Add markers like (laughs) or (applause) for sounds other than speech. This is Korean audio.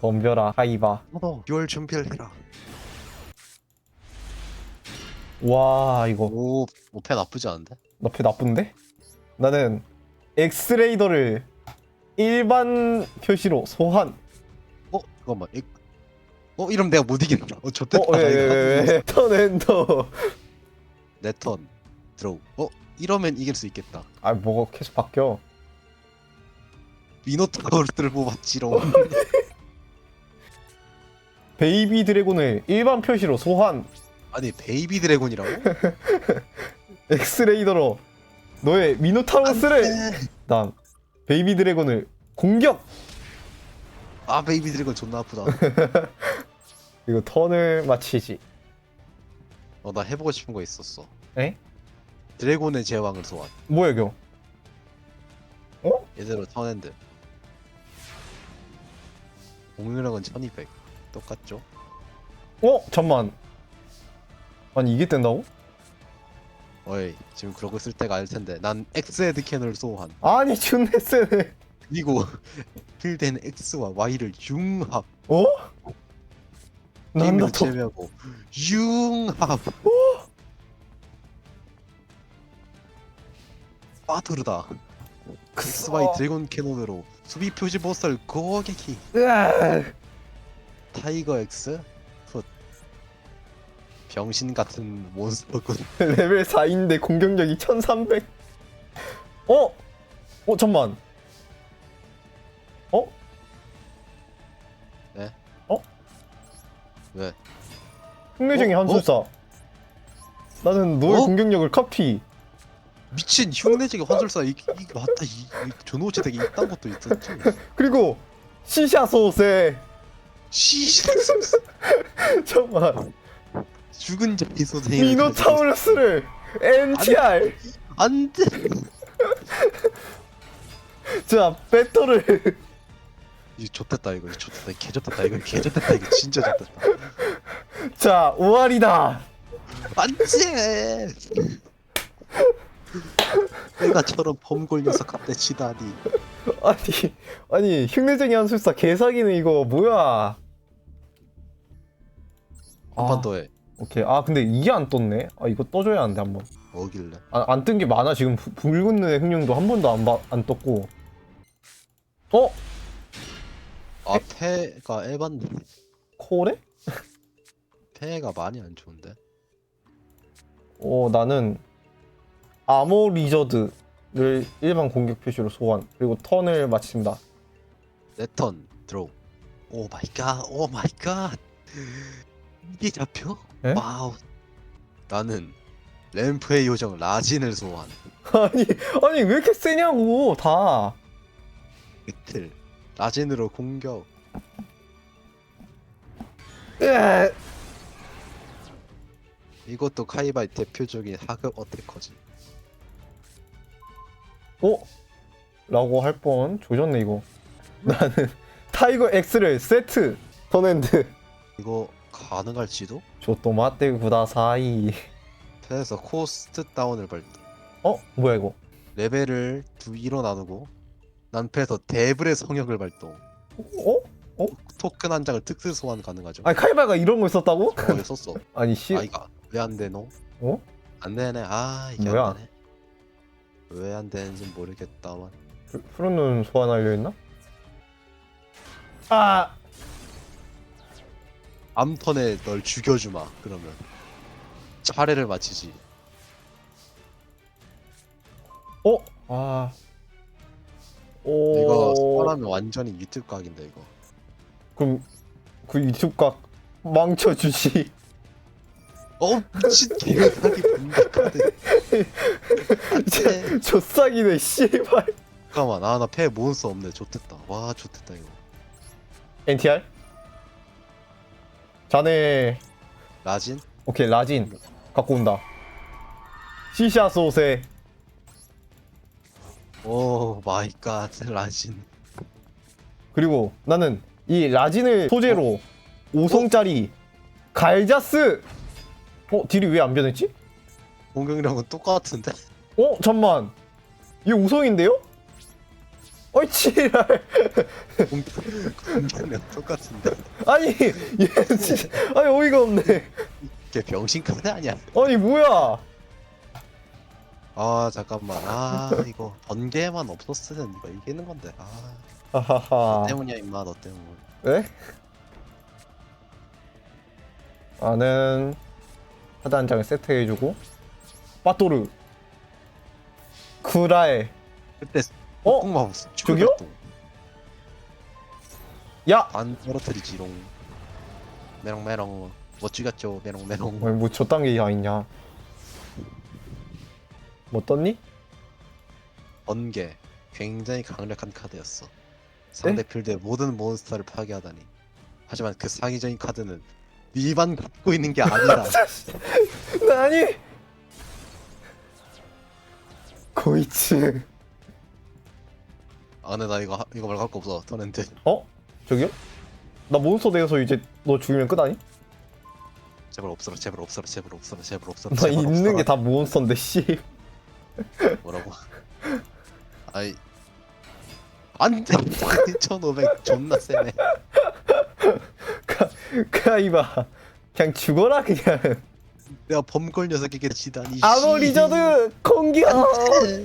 덤벼라 하이바 너도 듀얼 준비를 해라. 와 이거 오, 오패 나쁘지 않은데? 너배 나쁜데? 나는 엑스레이더를 일반 표시로 소환 어, 잠깐만. 이, 어, 이러면 내가 못 이긴다. 어, 좋댔다. 어? 왜? 턴엔더 내턴 드로우. 어, 이러면 이길 수 있겠다. 아 뭐가 계속 바뀌어 미노타우르를 뽑았지롱. (laughs) 베이비 드래곤을 일반 표시로 소환 아니, 베이비 드래곤이라고? (laughs) 엑스레이더로 너의 미노타우스를. 난 베이비 드래곤을 공격 아, 베이비 드래곤 존나 아프다. (laughs) 이거 턴을 마치지 어, 나 해보고 싶은 거 있었어. 에? 드래곤의 제왕을 소환. 뭐야 이거 얘대로 턴핸드. 공유력은 1200. 똑같죠? 어? 잠만 아니 이게 뜬다고? 어이, 지금 그러고 쓸 때가 아닐 텐데. 난 엑스헤드 캔을 소환. 아니 존나 세네 그리고 (laughs) 필된 X와 Y를 융합. 어? 난다 게임을 더 제외하고 융합. 빠두르다. XY 드래곤 캐논으로 수비 표시 보스를 고객이 으아, 타이거 X 풋. 병신 같은 몬스터군. (laughs) 레벨 4인데 공격력이 1300 어? 어 잠만. 어? 왜? 흉내쟁이 어? 한술사. 나는 너의 어? 공격력을 카피. 미친 흉내지기 환술사 이, 이 맞다. 이, 이 조노치 덱에 이딴 것도 있었지. 그리고 시샤소세 씨 잠만 죽은 자이 소생이 미노타우루스를 NTR 안 돼 자 배터를 이거 좆됐다 이거 이거 좆됐다 이거 개 좆됐다 이거 진짜 좆됐다 자 오알이다 안 돼 내가처럼 범골 녀석 한테 치다니 (laughs) 아니 아니 흉내쟁이 한술사 개사기는 이거 뭐야? 한번더 해. 오케이. 아 근데 이게 안 떴네? 아 이거 떠줘야 하는데 한번. 뭐길래. 아, 안뜬 게 많아. 지금 부- 붉은 눈의 흑룡도 한 번도 안, 봐- 안 떴고. 어? 아 패가 에반데. 코레? 패가 많이 안 좋은데? 어 나는 아모 리저드 를 일반 공격 표시로 소환 그리고 턴을 마친다. 레턴 드로우. 오 마이 갓오 마이 갓. 이게 잡혀? 에? 와우. 나는 램프의 요정 라진을 소환. (laughs) 아니 아니 왜 이렇게 세냐고 다. 이틀. 라진으로 공격. 으아, 이것도 카이바의 대표적인 하급 어태커지 어? 라고 할 뻔 조졌네 이거 나는 (laughs) 타이거 X를 세트 턴핸드 이거 가능할지도? 조또마떼 구다사이 패에서 코스트 다운을 발동 어? 뭐야 이거 레벨을 두 2로 나누고 난 패에서 데블의 성역을 발동 어? 토큰 한 장을 특수 소환 가능하죠 아니 카이바가 이런 걸 썼다고? 어, 왜 썼어 (laughs) 아니 씨 아 이거 왜 안 되노? 어? 안 되네 아 이게 뭐야? 안 되네 왜 안 되는지 모르겠다만. 푸- 푸른 눈 소환하려 했나? 아! 암턴에 널 죽여주마 그러면. 차례를 마치지. 어? 아. 오. 이거 소환하면 완전히 유튜브 각인데 이거. 그럼 그 유튜브 각 망쳐주지 어 미친 개사기 분다 카드 안돼. 조싹이네 씨발. 잠깐만 아 나 패 몬스터 없네. 좋댔다. 와 좋댔다 이거. NTR? 자네. 라진? 오케이 라진. 갖고 온다. 시샤 소세. 오 마이 갓 라진. 그리고 나는 이 라진을 소재로 5성짜리 갈자스 어 딜이 왜 안 변했지? 공격력은 똑같은데? 어 잠만. 이게 5성인데요? 어이 지랄. 공격력 똑같은데? 아니 얘 진짜 아니 어이가 없네. 걔 병신 카드 아니야? 아니 뭐야? 아 잠깐만. 아 이거 번개만 없었으면 이거 이기는 건데. 아. 하하하 때문이야 임마. 너 때문 네? 나는 카드 한 장을 세트해주고 빠또르. 쿠라에. 그때 어? 꽁마 저기요? 야! 안 떨어뜨리지롱. 메롱메롱. 못 죽였죠? 메롱메롱. 아니 뭐 저딴 게 있냐? 뭐 떴니? 번개. 굉장히 강력한 카드였어. 상대 필드의 모든 몬스터를 파괴하다니. 하지만 그 사기적인 카드는 니만 갖고 있는 게 아니라. (laughs) 아니. 고이츠. 아 근데 나 이거 하- 이거 말고 할거 없어 터렌트 어? 저기요? 나 몬스터 되어서 이제 너 죽이면 끝 아니? 제발 없어라 제발 없어라 제발 없어라 제발 없어라 나 제발 있는 게 없어라. 다 몬스터인데 씨. 뭐라고? 아이. 안돼 1500 (laughs) 존나 세네 (laughs) 카이바 그냥 죽어라 그냥. 내가 범걸 녀석에게 지다니 아모 리저드 공격! 안돼